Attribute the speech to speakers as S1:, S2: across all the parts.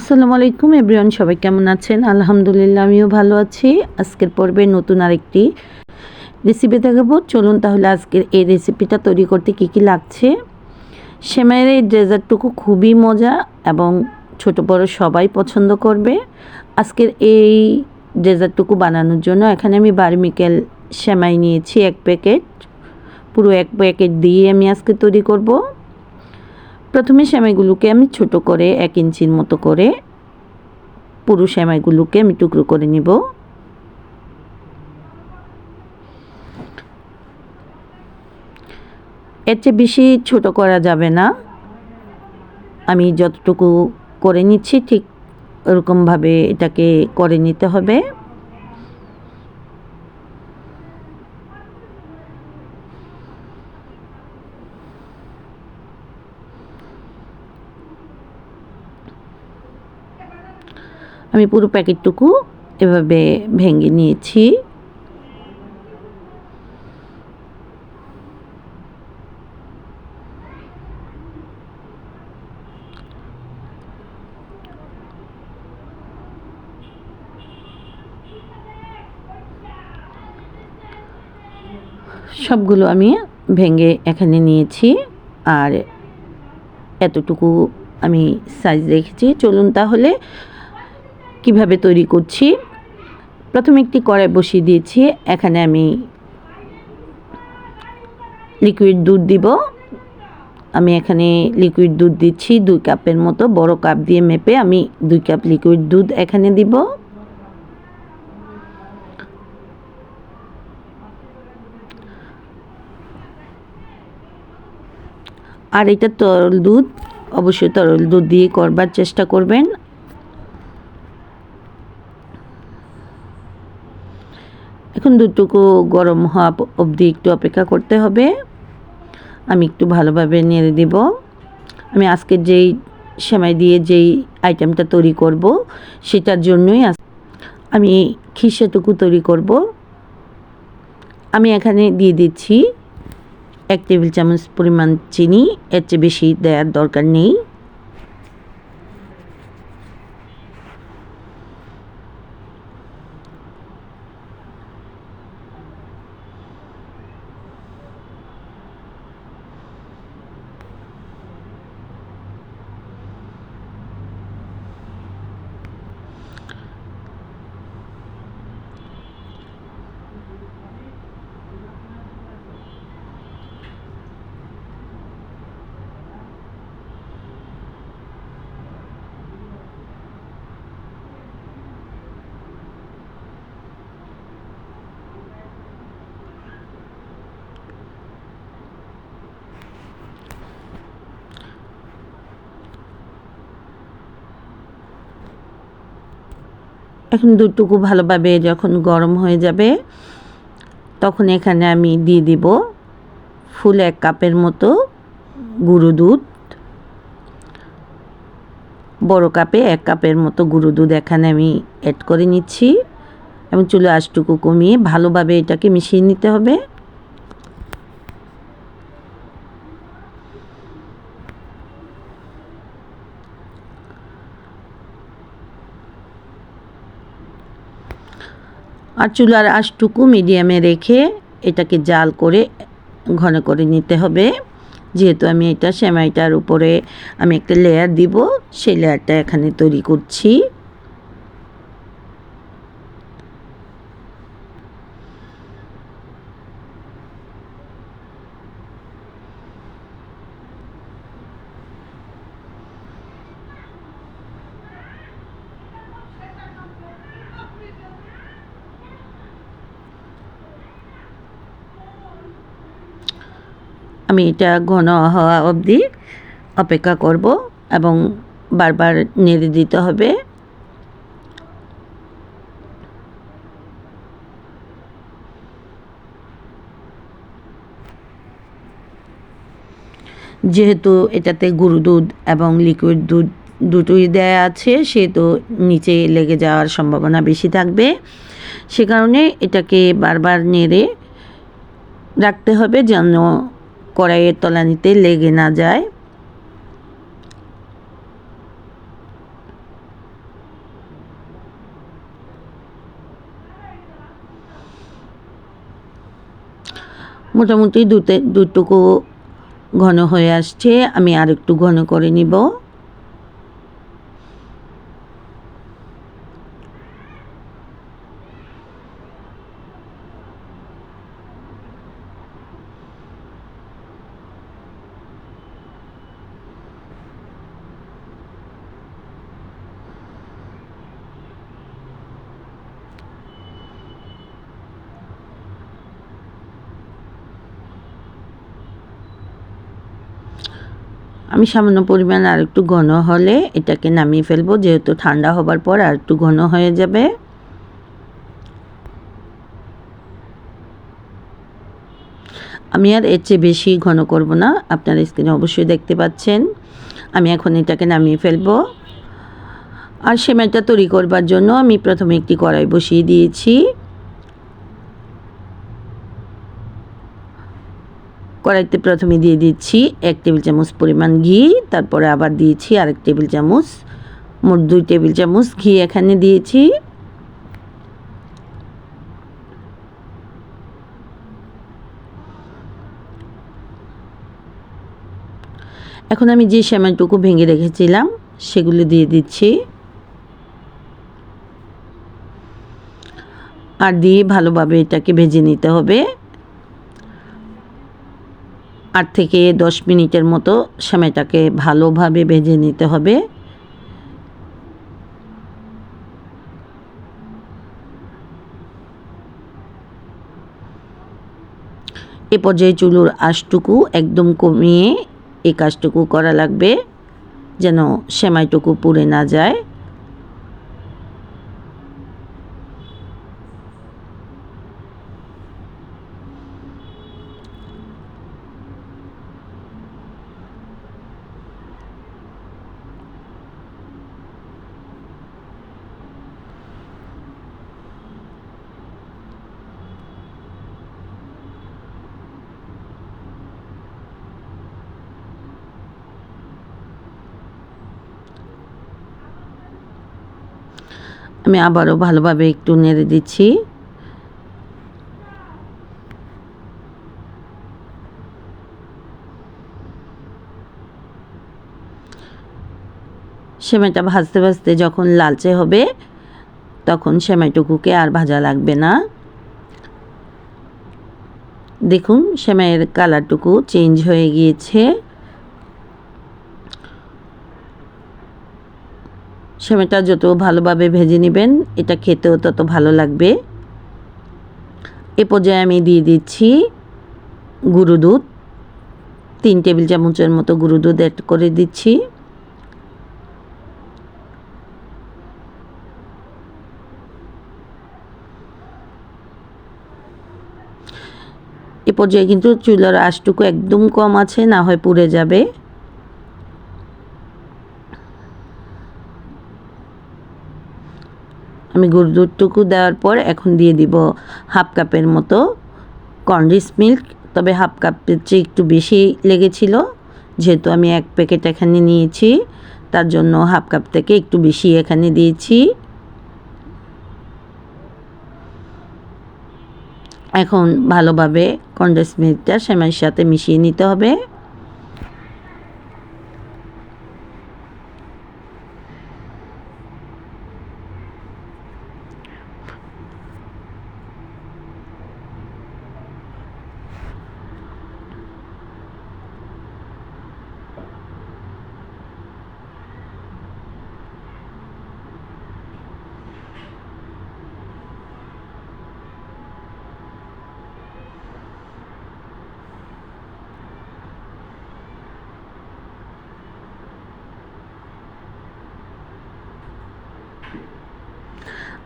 S1: আসসালামু আলাইকুম এভরিওয়ান, সবাই কেমন আছেন? আলহামদুলিল্লাহ, আমিও ভালো আছি। আজকের পর্বে নতুন আরেকটি রেসিপি দেখাবো। চলুন তাহলে আজকের এই রেসিপিটা তৈরি করতে কী কী লাগছে? সেমাইয়ের এই ডেজার্টটুকু খুবই মজা এবং ছোট বড় সবাই পছন্দ করবে। আজকের এই ডেজার্টটুকু বানানোর জন্য এখানে আমি বারমিকেল সেমাই নিয়েছি এক প্যাকেট। পুরো এক প্যাকেট দিয়ে আমি আজকে তৈরি করব। প্রথমে সেমাইগুলোকে আমি ছোট করে এক ইঞ্চির মতো করে পুরো সেমাইগুলোকে আমি টুকরো করে নিব। এর চেয়ে বেশি ছোট করা যাবে না। আমি যতটুকু করে নিচ্ছি ঠিক ওরকমভাবে এটাকে করে নিতে হবে। আমি পুরো প্যাকেটটুকু এভাবে ভেঙে নিয়েছি। সবগুলো আমি ভেঙে এখানে নিয়েছি আর এতটুকু আমি সাইজ রেখেছি। চলুন তাহলে কীভাবে তৈরি করছি? প্রথমে একটি কড়াই বসিয়ে দিয়েছি। এখানে আমি লিকুইড দুধ দিব। আমি এখানে লিকুইড দুধ দিচ্ছি দুই কাপের মতো। বড় কাপ দিয়ে মেপে আমি দুই কাপ লিকুইড দুধ এখানে দিব। আর এটা তরল দুধ। অবশ্যই তরল দুধ দিয়ে করবার চেষ্টা করবেন। এখন দুধটুকু গরম হওয়া অবধি একটু অপেক্ষা করতে হবে। আমি একটু ভালোভাবে নেড়ে দিব। আমি আজকে যেই সেমাই দিয়ে যেই আইটেমটা তৈরি করব, সেটার জন্যই আমি খিসাটুকু তৈরি করব। আমি এখানে দিয়ে দিচ্ছি এক টেবিল চামচ পরিমাণ চিনি, এর চেয়ে বেশি দেওয়ার দরকার নেই। এখন দুটুকু ভালোভাবে যখন গরম হয়ে যাবে, তখন এখানে আমি দিয়ে দিব ফুল এক কাপের মতো গুঁড়ো দুধ। বড় কাপে এক কাপের মতো গুঁড়ো দুধ এখানে আমি অ্যাড করে নিচ্ছি এবং চুলো আশটুকু কমিয়ে ভালোভাবে এটাকে মিশিয়ে নিতে হবে। আর চুলার আশটুকু মিডিয়ামে রেখে এটাকে জাল করে ঘন করে নিতে হবে। যেহেতু আমি এটা সেমাইটার উপরে আমি একটা লেয়ার দিব, সেই লেয়ারটা এখানে তৈরি করছি। আমি এটা ঘন হওয়া অবধি অপেক্ষা করব এবং বারবার নেড়ে দিতে হবে। যেহেতু এটাতে গুঁড়ো দুধ এবং লিকুইড দুধ দুটোই দেয়া আছে, সেহেতু নিচে লেগে যাওয়ার সম্ভাবনা বেশি থাকবে। সে কারণে এটাকে বারবার নেড়ে রাখতে হবে যেন কড়াইয়ের তলানিতে লেগে না যায়। মোটামুটি দুটো দুটুকু ঘন হয়ে আসছে। আমি আর একটু ঘন করে নিব। আমি সামান্য পরিমাণ আর একটু ঘন হলে এটাকে নামিয়ে ফেলব। যেহেতু ঠান্ডা হবার পর আর একটু ঘন হয়ে যাবে। আমি আর এর চেয়ে বেশি ঘন করব না। আপনার স্ক্রিনে অবশ্যই দেখতে পাচ্ছেন। আমি এখন এটাকে নামিয়ে ফেলব। আর সেমাইটা তৈরি করবার জন্য আমি প্রথমে একটি কড়াই বসিয়ে দিয়েছি। কড়াইতে প্রথমে দিয়ে দিচ্ছি এক টেবিল চামচ পরিমাণ ঘি, তারপরে আবার দিয়েছি আরেক টেবিল চামচ, মোট দুই টেবিল চামচ ঘি এখানে দিয়েছি। এখন আমি যে সেমাইটুকু ভেঙে রেখেছিলাম, সেগুলো দিয়ে দিচ্ছি। আর দিয়ে ভালোভাবে এটাকে ভেজে নিতে হবে। আট থেকে দশ মিনিটের মতো সেমাইটাকে ভালোভাবে ভেজে নিতে হবে। এ পর্যায়ে চুলোর আশটুকু একদম কমিয়ে এই কাজটুকু করা লাগবে, যেন সেমাইটুকু পুড়ে না যায়। আমি আবারও ভালোভাবে একটু নেড়ে দিচ্ছি। সেমাইটা ভাজতে ভাজতে যখন লালচে হবে, তখন সেমাইটুকুকে আর ভাজা লাগবে না। দেখুন, সেমাইয়ের কালারটুকু চেঞ্জ হয়ে গিয়েছে। সেমাইটা যত ভালোভাবে ভেজে নেবেন, এটা খেতেও তত ভালো লাগবে। এ পর্যায়ে আমি দিয়ে দিচ্ছি গুঁড়ো দুধ। তিন টেবিল চামচের মতো গুঁড়ো দুধ অ্যাড করে দিচ্ছি। এ পর্যায়ে কিন্তু চুলার আশটুকু একদম কম আছে, না হয় পুড়ে যাবে। আমি গরুর দেওয়ার পর এখন দিয়ে দিব হাফ কাপের মতো কন্ডিস মিল্ক। তবে হাফ কাপের চেয়ে একটু বেশি লেগেছিল, যেহেতু আমি এক প্যাকেট এখানে নিয়েছি। তার জন্য হাফ কাপ থেকে একটু বেশি এখানে দিয়েছি। এখন ভালোভাবে কন্ডেন্স মিল্কটা সেমাইয়ের সাথে মিশিয়ে নিতে হবে।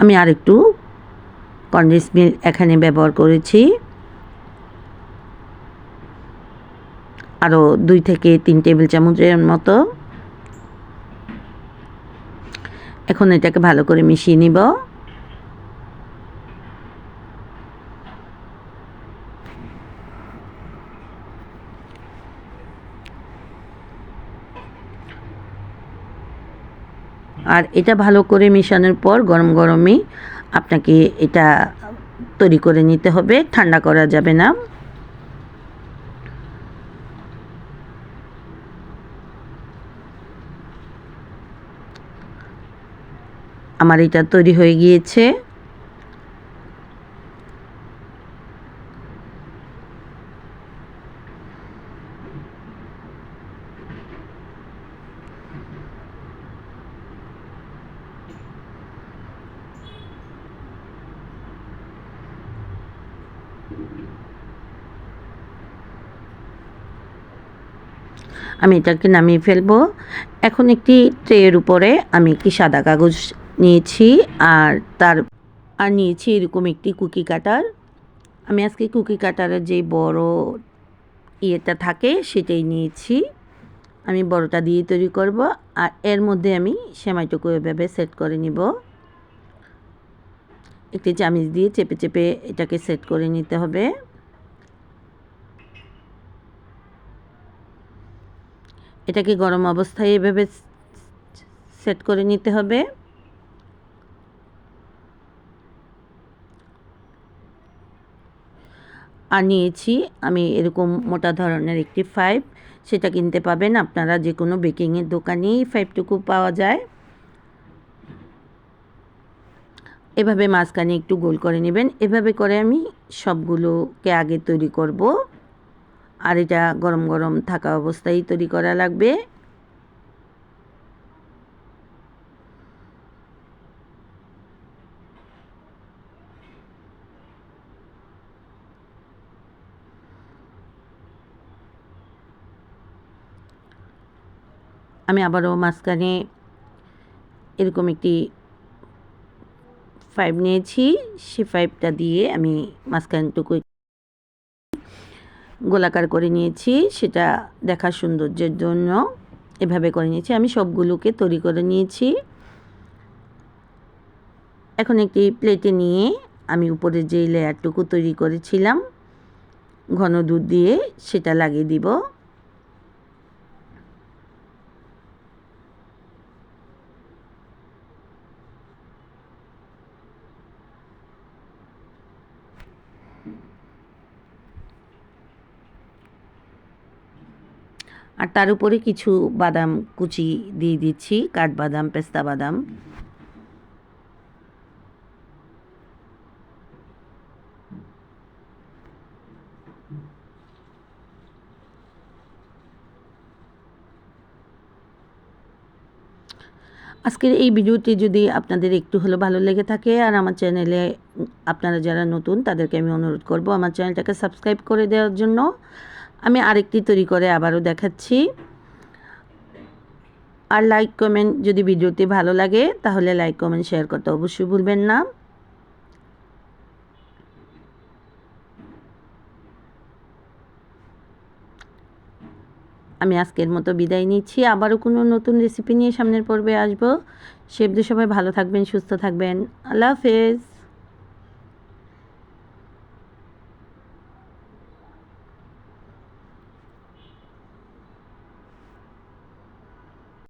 S1: আমি আর একটু কন্ডেন্স মিল্ক এখানে ব্যবহার করেছি। আরও দুই থেকে তিন টেবিল চামচের মতো। এখন এটাকে ভালো করে মিশিয়ে নিব। আর এটা ভালো করে মেশানোর পর গরম গরমই আপনাকে এটা তৈরি করে নিতে হবে, ঠান্ডা করা যাবে না। আমার এটা তৈরি হয়ে গিয়েছে। আমি এটাকে নামিয়ে ফেলব। এখন একটি ট্রের উপরে আমি একটি সাদা কাগজ নিয়েছি আর তার, আর নিয়েছি এরকম একটি কুকি কাটার। আমি আজকে কুকি কাটারের যে বড় ইয়েটা থাকে সেটাই নিয়েছি। আমি বড়টা দিয়ে তৈরি করব আর এর মধ্যে আমি সেমাইটুকু এভাবে সেট করে নিব। একটি চামিচ দিয়ে চেপে চেপে এটাকে সেট করে নিতে হবে। এটাকে গরম অবস্থায় এভাবে সেট করে নিতে হবে। আর নিয়েছি আমি এরকম মোটা ধরনের একটি ফাইভ সেটা কিনতে পাবেন আপনারা যে কোনো বেকিংয়ের দোকানেই ফাইভটুকু পাওয়া যায়। এভাবে মাঝখানে একটু গোল করে নেবেন। এভাবে করে আমি সবগুলোকে আগে তৈরি করব। আর এটা গরম গরম থাকা অবস্থায় তৈরি করা লাগবে। আমি আবারও মাঝখানে এরকম একটি ফাইভ নিয়েছি, সে ফাইভটা দিয়ে আমি মাঝখানটুকু গোলাকার করে নিয়েছি, সেটা দেখার সৌন্দর্যের জন্য এভাবে করে নিয়েছি। আমি সবগুলোকে তৈরি করে নিয়েছি। এখন একটি প্লেটে নিয়ে আমি উপরে যেই লেয়ারটুকু তৈরি করেছিলাম, ঘন দুধ দিয়ে সেটা লাগিয়ে দিব। আর তার উপরে কিছু বাদাম কুচি দিয়ে দিচ্ছি, কাঠবাদাম, পেস্তা বাদাম। আজকের এই ভিডিওটি যদি আপনাদের একটু হলেও ভালো লেগে থাকে আর আমার চ্যানেলে আপনারা যারা নতুন, তাদেরকে আমি অনুরোধ করব আমার চ্যানেলটাকে সাবস্ক্রাইব করে দেওয়ার জন্য। আমি আরেকটি তৈরি করে আবারও দেখাচ্ছি। আর লাইক কমেন্ট যদি ভিডিওটি ভালো লাগে, তাহলে লাইক কমেন্ট শেয়ার করতে অবশ্যই ভুলবেন না। আমি আজকের মতো বিদায় নিচ্ছি। আবারও কোনো নতুন রেসিপি নিয়ে সামনের পর্বে আসব। সেবদের সবাই ভালো থাকবেন, সুস্থ থাকবেন। আল্লাহ হাফেজ।